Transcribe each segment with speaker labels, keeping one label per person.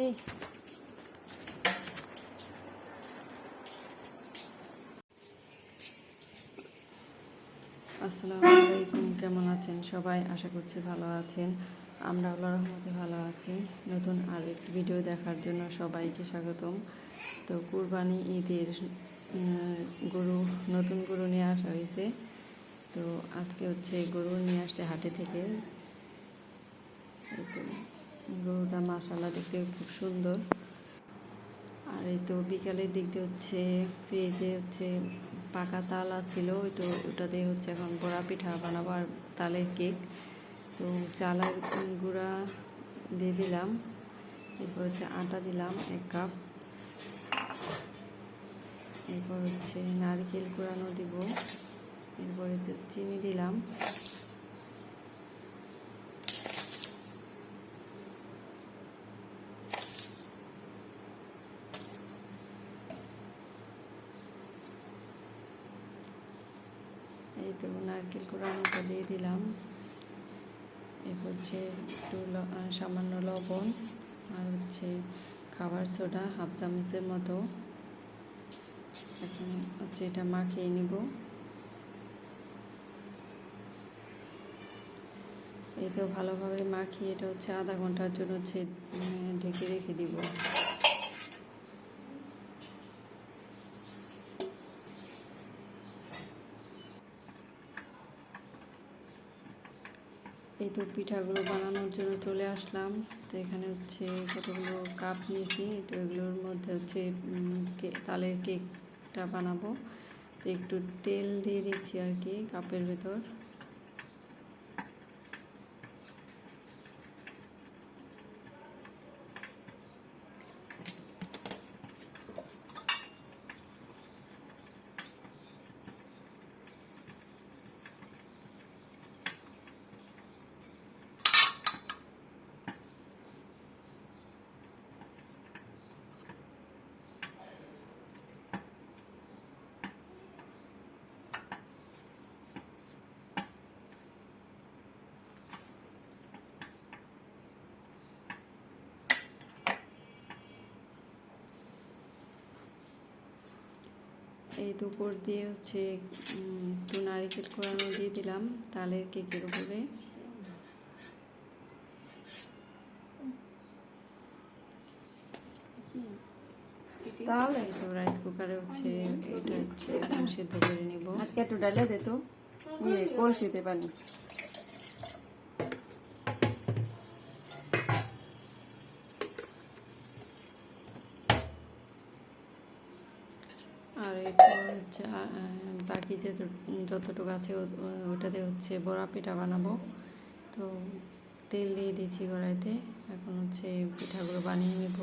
Speaker 1: এই। আসসালামু আলাইকুম, কেমন আছেন সবাই? আশা করছি ভালো আছেন। আমরা আল্লাহ রহমতে ভালো আছি। নতুন আর একটি ভিডিও দেখার জন্য সবাইকে স্বাগতম। তো কুরবানি ঈদের গরু, নতুন গরু নিয়ে আসা হয়েছে। তো আজকে হচ্ছে গরু নিয়ে আসতে হাটে থেকে। গরুটা মাসাল্লাহ দেখতে খুব সুন্দর। আর এই তো বিকালের দিক দিয়ে হচ্ছে ফ্রিজে হচ্ছে পাকা তালা ছিল তো ওটাতে হচ্ছে এখন বড়া পিঠা বানাবো আর তালের কেক তো চালের গুঁড়া দিয়ে দিলাম, এরপর হচ্ছে আটা দিলাম এক কাপ এরপর হচ্ছে নারকেল কোরানো দিব, এরপরে তো চিনি দিলাম। এই তো নারকেল কোরানোটা দিয়ে দিলাম। এরপর হচ্ছে একটু সামান্য লবণ আর হচ্ছে খাবার সোডা, হাফ চামচের মতো। এখন হচ্ছে এটা মাখিয়ে নিব। এই তো ভালোভাবে মাখিয়ে এটা হচ্ছে আধা ঘণ্টার জন্য হচ্ছে ঢেকে রেখে দিব। এই তো পিঠাগুলো বানানোর জন্য চলে আসলাম। তো এখানে হচ্ছে কতগুলো কাপ নিয়েছি। তো এগুলোর মধ্যে হচ্ছে তালের কেকটা বানাবো। তো একটু তেল দিয়ে দিচ্ছি আর কি কাপের ভেতর। এই দুপুর দিয়ে হচ্ছে একটু নারিকেল কোরানো দিয়ে দিলাম তালের কেকের উপরে।
Speaker 2: তাহলে
Speaker 1: তো রাইস কুকারে হচ্ছে এটা হচ্ছে সেদ্ধ করে নিব।
Speaker 2: আজকে একটু ডালে দে তো? ইয়ে কলসিতে পানি
Speaker 1: আর এরপর হচ্ছে বাকি যে যতটুকু আছে ওটাতে হচ্ছে বড়া পিঠা বানাবো। তো তেল দিয়ে দিয়েছি কড়াইতে, এখন হচ্ছে পিঠাগুলো বানিয়ে নেব।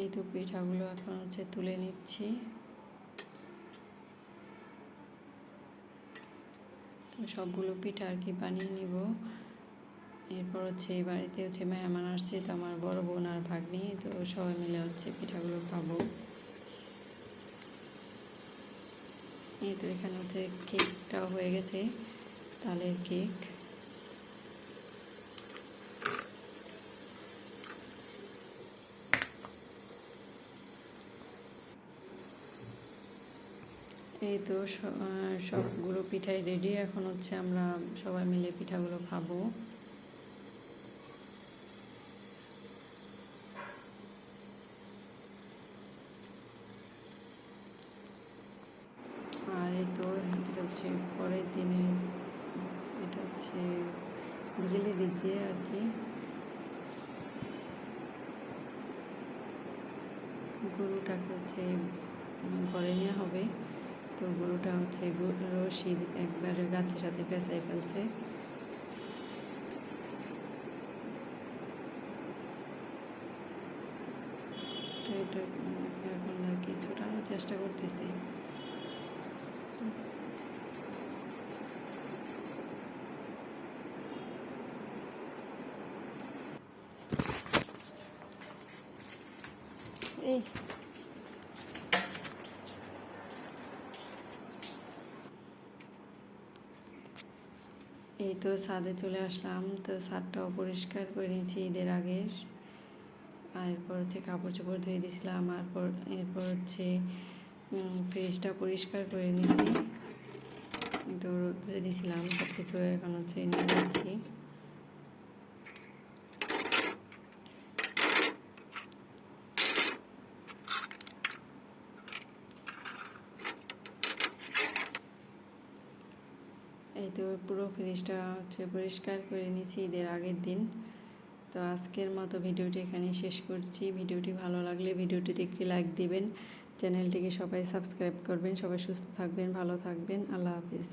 Speaker 1: এই তো পিঠাগুলো এখন হচ্ছে তুলে নিচ্ছি। সবগুলো পিঠা আর কি বানিয়ে নিব। এরপর হচ্ছে এই বাড়িতে হচ্ছে মেহমান আসছে, তো আমার বড় বোন আর ভাগ্নি, তো সবাই মিলে হচ্ছে পিঠাগুলো খাব। এই তো এখানে হচ্ছে কেকটাও হয়ে গেছে, তালের কেক এই তো সবগুলো পিঠাই রেডি এখন হচ্ছে আমরা সবাই মিলে পিঠাগুলো খাব। আর এই তো, এটা হচ্ছে পরের দিনে, এটা হচ্ছে বিকেলের দিক দিয়ে আর কি। গরুটাকে হচ্ছে ঘরে নেওয়া হবে। তো গরুটা হচ্ছে রশি একবারে গাছের সাথে পেঁচাই ফেলছে। তো এটা এখন আর কি ছোটানোর চেষ্টা করতেছি।
Speaker 2: এই
Speaker 1: এই তো ছাদে চলে আসলাম। তো ছাদটাও পরিষ্কার করে নিয়েছি ঈদের আগে। আর এরপর হচ্ছে কাপড় চোপড় ধুয়ে দিয়েছিলাম। আর পর এরপর হচ্ছে ফ্রিজটা পরিষ্কার করে নিয়েছি। তো রোদ ধরে দিয়েছিলাম। সব কিছু এখন হচ্ছে নিয়ে নিচ্ছি। এই তো পুরো ফ্রিজটা হচ্ছে পরিষ্কার করে নিয়েছি ঈদের আগের দিন। তো আজকের মতো ভিডিওটি এখানে শেষ করছি। ভিডিওটি ভালো লাগলে ভিডিওটিতে একটি লাইক দিবেন। চ্যানেলটিকে সবাই সাবস্ক্রাইব করবেন, সবাই সুস্থ থাকবেন, ভালো থাকবেন। আল্লাহ হাফিজ।